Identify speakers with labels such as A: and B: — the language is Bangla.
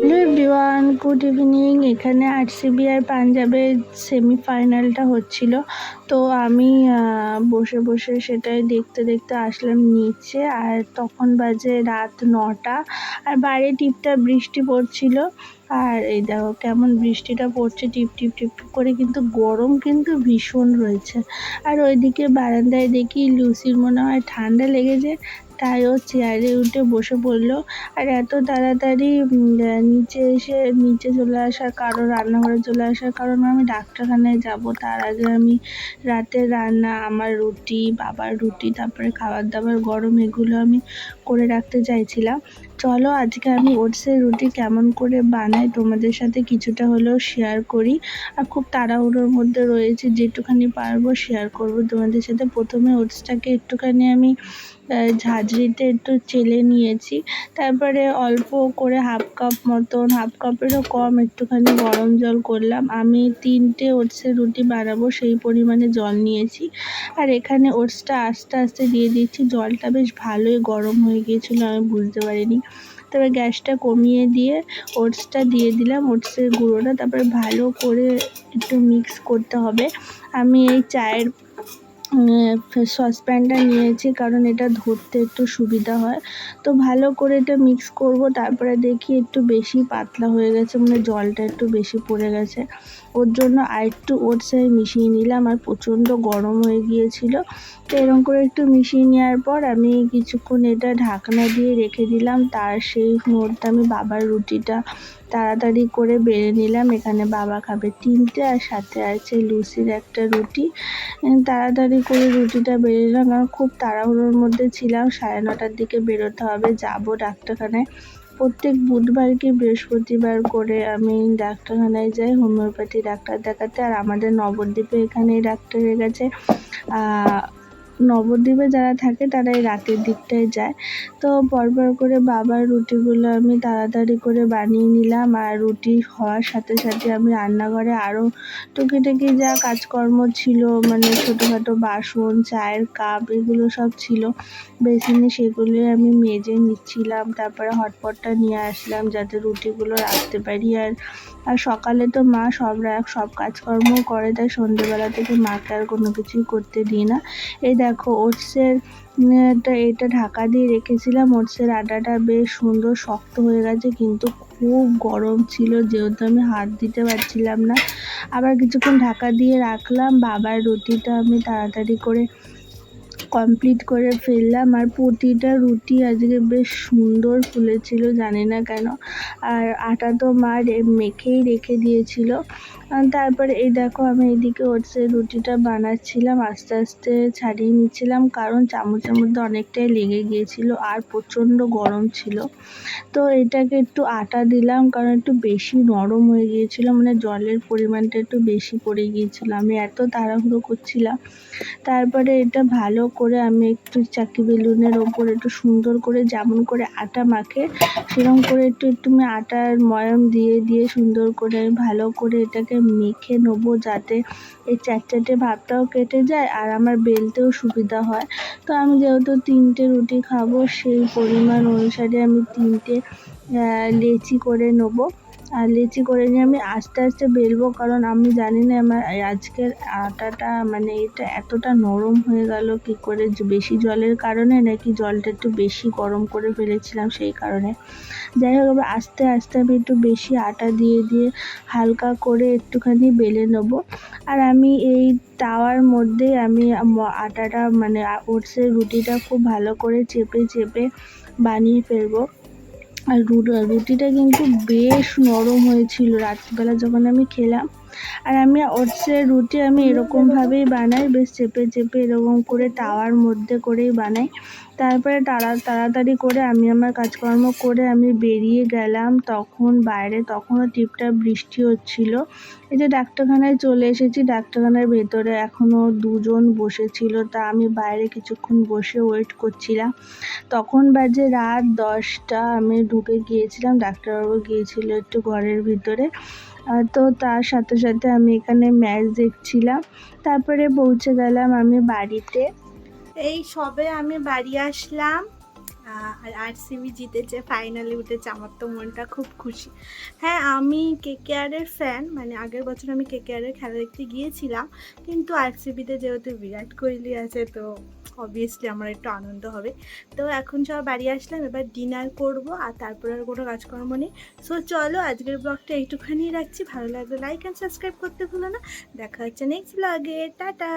A: হ্যালো এভরিওয়ান গুড ইভিনিং এখানে আরসিবি আর পাঞ্জাবের সেমিফাইনালটা হচ্ছিল। তো আমি বসে বসে সেটাই দেখতে দেখতে আসলাম নিচে। আর তখন বাজে রাত নটা। আর বাইরে টিপটা বৃষ্টি পড়ছিল। আর এই দেখো কেমন বৃষ্টিটা পড়ছে, টিপ টিপ টিপ টিপ করে কিন্তু গরম কিন্তু ভীষণ রয়েছে। আর ওইদিকে বারান্দায় দেখি লুসির মনে হয় ঠান্ডা লেগেছে। তাই ও চেয়ারে উঠে বসে পড়ল। আর এত তাড়াতাড়ি নিচে এসে, নিচে চলে আসার কারণ, রান্নাঘরে চলে আসার কারণ, আমি ডাক্তারখানায় যাব। তার আগে আমি রাতের রান্না, আমার রুটি, বাবার রুটি, তারপরে খাবার দাবার গরম, এগুলো আমি করে রাখতে চাইছিলাম। চলো, আজকে আমি ওটসের রুটি কেমন করে বানাই, তোমাদের সাথে কিছুটা হলেও শেয়ার করি। আর খুব তাড়াহুড়োর মধ্যে রয়েছে, যেটুখানি পারব শেয়ার করব। তোমাদের সাথে প্রথমে ওটসটাকে একটুখানি আমি ঝাঁঝরিতে একটু চেলে নিয়েছি। তারপরে অল্প করে হাফ কাপ মতন হাফ কাপেরও কম একটুখানি গরম জল করলাম। আমি তিনটে ওটসের রুটি বানাবো, সেই পরিমাণে জল নিয়েছি। আর এখানে ওটসটা আস্তে আস্তে দিয়ে দিচ্ছি। জলটা বেশ ভালোই গরম হয়ে গিয়েছিল, আমি বুঝতে পারিনি। তবে গ্যাসটা কমিয়ে দিয়ে ওটসটা দিয়ে দিলাম, ওটসের গুঁড়োটা। তারপরে ভালো করে একটু মিক্স করতে হবে। আমি এই চায়ের সসপ্যানটা নিয়েছি কারণ এটা ধরতে একটু সুবিধা হয়। তো ভালো করে এটা মিক্স করব, তারপরে দেখি একটু বেশি পাতলা হয়ে গেছে মানে জলটা একটু বেশি পড়ে গেছে। ওর জন্য আরেকটু ওটস আমি মিশিয়ে নিলাম, আর প্রচণ্ড গরম হয়ে গিয়েছিল। তো এরকম করে একটু মিশিয়ে নেওয়ার পর আমি কিছুক্ষণ এটা ঢাকনা দিয়ে রেখে দিলাম। তার সেই মধ্যে আমি বাবার রুটিটা তাড়াতাড়ি করে বেড়ে নিলাম। এখানে বাবা খাবে তিনটে আর সাথে আছে লুচির একটা রুটি। তাড়াতাড়ি করে রুটিটা বেড়ে নিলাম। কারণ খুব তাড়াহুড়োর মধ্যে ছিলাম। সাড়ে নটার দিকে বেরোতে হবে। যাব ডাক্তারখানায়। প্রত্যেক বুধবার কি বৃহস্পতিবার করে আমি ডাক্তারখানায় যাই, হোমিওপ্যাথি ডাক্তার দেখাতে। আর আমাদের নবদ্বীপে এখানে ডাক্তারের কাছে নবদ্বীপে যারা থাকে তারা এই রাতের দিকটায় যায়। তো পরপর করে বাবার রুটিগুলো আমি তাড়াতাড়ি করে বানিয়ে নিলাম। আর রুটি হওয়ার সাথে সাথে আমি রান্নাঘরে আরও টুকিটাকি যা কাজকর্ম ছিল মানে ছোটোখাটো বাসন, চায়ের কাপ, এগুলো সব ছিল বেসিনে সেগুলো আমি মেজে নিচ্ছিলাম। তারপরে হটপটটা নিয়ে আসলাম যাতে রুটিগুলো রাখতে পারি। আর আর সকালে তো মা সব রাখ সব কাজকর্ম করে, তাই সন্ধেবেলা থেকে মাকে আর কোনো কিছুই করতে দিই না। এই দেখো, ওটসের এটা ঢাকা দিয়ে রেখেছিলাম। ওটসের আটাটা বেশ সুন্দর শক্ত হয়ে গেছে, কিন্তু খুব গরম ছিল, যেহেতু আমি হাত দিতে পারছিলাম না। আবার কিছুক্ষণ ঢাকা দিয়ে রাখলাম, বাবার রুটিটা আমি তাড়াতাড়ি করে কমপ্লিট করে ফেললাম। আর প্রতিটা রুটি আজকে বেশ সুন্দর ফুলেছিল, জানি না কেন। আর আটা তো মা রে- মেখেই রেখে দিয়েছিল। তারপরে এই দেখো আমি এদিকে ওটসের রুটিটা বানাচ্ছিলাম, আস্তে আস্তে ছাড়িয়ে নিচ্ছিলাম, কারণ চামচের মধ্যে অনেকটাই লেগে গিয়েছিল আর প্রচণ্ড গরম ছিল। তো এটাকে একটু আটা দিলাম, কারণ একটু বেশি নরম হয়ে গিয়েছিল মানে জলের পরিমাণটা একটু বেশি পড়ে গিয়েছিল, আমি এত তাড়াহুড়ো করছিলাম। তারপরে এটা ভালো করে আমি একটু চাকি বেলুনের ওপর একটু সুন্দর করে যেমন করে আটা মাখে, সেরকম করে একটু একটু আমি আটার ময়াম দিয়ে দিয়ে সুন্দর করে ভালো করে এটাকে মেখে নেব যাতে এই চ্যাটচ্যাটে ভাতটাও কেটে যায় আর আমার বেলতেও সুবিধা হয়। তো আমি যেহেতু তিনটে রুটি খাব, সেই পরিমাণ অনুসারে আমি তিনটে লেচি করে নেব। আর লেচি করে নিয়ে আমি আস্তে আস্তে বেলবো, কারণ আমি জানি না আমার আজকের আটাটা মানে এটা এতটা নরম হয়ে গেল, কি করে বেশি জলের কারণে নাকি জলটা একটু বেশি গরম করে ফেলেছিলাম সেই কারণে। যাই হোক, এবার আস্তে আস্তে আমি একটু বেশি আটা দিয়ে দিয়ে হালকা করে একটুখানি বেলে নেব। আর আমি এই তাওয়ার মধ্যেই আমি আটাটা মানে ওটসের রুটিটা খুব ভালো করে চেপে চেপে বানিয়ে ফেলব। আর রুটি রুটিটা কিন্তু বেশ নরম হয়েছিল রাত্রিবেলা যখন আমি খেলাম। আর আমি ওটসের রুটি আমি এরকমভাবেই বানাই, বেশ চেপে চেপে এরকম করে তাওয়ার মধ্যে করেই বানাই। তারপরে তাড়া, তাড়াতাড়ি করে আমি আমার কাজকর্ম করে আমি বেরিয়ে গেলাম। তখন বাইরে তখনও টিপটাপ বৃষ্টি হচ্ছিল। এই যে ডাক্তারখানায় চলে এসেছি, ডাক্তারখানার ভেতরে এখনও দুজন বসেছিল, তা আমি বাইরে কিছুক্ষণ বসে ওয়েট করছিলাম। তখন বাজে রাত দশটা, আমি ঢুকে গিয়েছিলাম, ডাক্তারবাবু গিয়েছিল একটু ঘরের ভিতরে। তো তার সাথে সাথে আমি এখানে ম্যাচ দেখছিলাম। তারপরে পৌঁছে গেলাম আমি বাড়িতে। এই সবে আমি বাড়ি আসলাম।
B: আর আরসিবি জিতেছে ফাইনালি উঠেছে। আমার তো মনটা খুব খুশি। হ্যাঁ আমি কেকেআরের ফ্যান মানে আগের বছর আমি কেকেআরের খেলা দেখতে গিয়েছিলাম, কিন্তু আরসিবিতে যেহেতু বিরাট কোহলি আছে, তো অবভিয়াসলি আমার একটু আনন্দ হবে। তো এখন সব বাড়ি আসলাম, এবার ডিনার করব, আর তারপর আর কোনো কাজকর্ম নেই। সো চলো আজকের ব্লগটা এইটুখানি রাখছি। ভালো লাগলে লাইক অ্যান্ড সাবস্ক্রাইব করতে ভুলো না। দেখা হচ্ছে নেক্সট ব্লগে টাটা!